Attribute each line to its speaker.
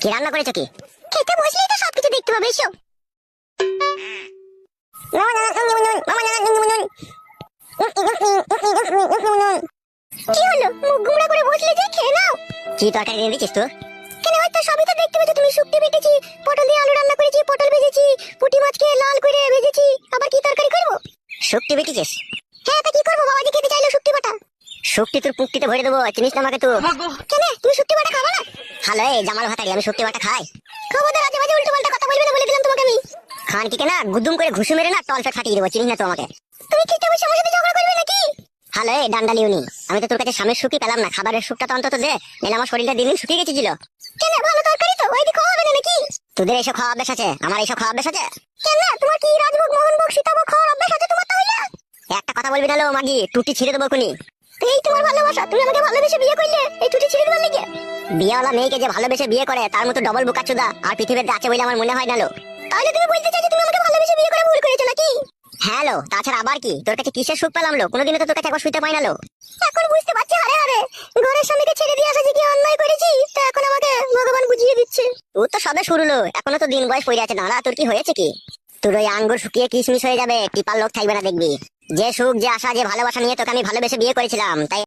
Speaker 1: কি রান্না করেছ কি খেতে বসলেই তো সবকিছু দেখতে পাবে এসো কি হলো মুখ গুমড়া করে বসলে যে খেয়ে নাও কি তরকারি রেঁধে দিছিস তো কেন হয়তো সবই তো দেখতে পেয়েছ তুমি শুক্তি বেটেছি পটল দিয়ে আলু রান্না করেছি পটল ভেজেছি পুঁটি মাছকে লাল করে ভেজেছি আবার কি তরকারি করব শুক্তি বেটেছিস হ্যাঁ তা কি করব বাবাজি খেতে চাইলো শুক্তি বাটা শুক্তি তোর পুক্তিতে ভরে দেবো চিনিস না আমাকে তো কেন তুমি শুক্তি বাটা খাবা না হ্যালো এই জামাল ভাতারি, আমি শুক্তি বাটা খাই। খবরদার আজে বাজে উল্টো পাল্টা কথা বলবি না, বলে দিলাম তোমাকে আমি। খান কি কেনা গুদুম করে ঘুষু মেরে না টল ফেট ফাটিয়ে দেবো, চিনিস না তো আমাকে। তুমি খেতে বসে আমার সাথে ঝগড়া করবে নাকি? হ্যালো, এই ডান্ডালিউনি আমি তো তোর কাছে স্বামীর সুখই পেলাম না, খাবারের সুখটা তো অন্তত দে, নাহলে আমার শরীরটা দিন দিন শুকিয়ে গেছিল। কেন, ভালো তরকারি তো, ওই খাওয়া হবে না নাকি? তোদের এইসব খাওয়া অভ্যাস আছে, আমার এইসব খাওয়া অভ্যাস আছে? কেন, তোমার কি রাজভোগ মোহনভোগ সীতাভোগ খাওয়ার অভ্যাস আছে তোমার তাহলে? একটা কথা বলবি না লো, মাগি, টুটি ছিঁড়ে দেবো খুনি এই তোমার ভালোবাসা, তুমি আমাকে ভালোবেসে বিয়ে করলে, এই বিয়েওয়ালা মেয়েকে যে ভালোবেসে বিয়ে করে, তার মতো ডবল বুকা চুদা আর পৃথিবীতে আছে বলে আমার মনে হয় না লো। তাহলে তুমি বলতে চাইছো তুমি আমাকে ভালোবেসে বিয়ে ভুল করেছ নাকি? হ্যাঁ লো, তাছাড়া আবার কি? তোর কাছে কিসের সুখ পেলাম লো? কোনোদিনও তো তোর কাছে একবার শুইতে পাই না লো। এখন বুঝতে পারছি ঘরের ছেড়ে দিয়ে আসা যে অন্যায় করেছি, তা এখন আমাকে ভগবান বুঝিয়ে দিচ্ছে। ও তো সবে শুরু লো, এখনও তো দিন বয়স পড়ে আছে না তোর কি হয়েছে কি? তোর ওই আঙ্গুর শুকিয়ে কিশমিশ হয়ে যাবে, টিপার লোক থাকবে না দেখবি। যে সুখ, যে আশা, যে ভালোবাসা নিয়ে তোকে আমি ভালোবেসে বিয়ে করেছিলাম, তাই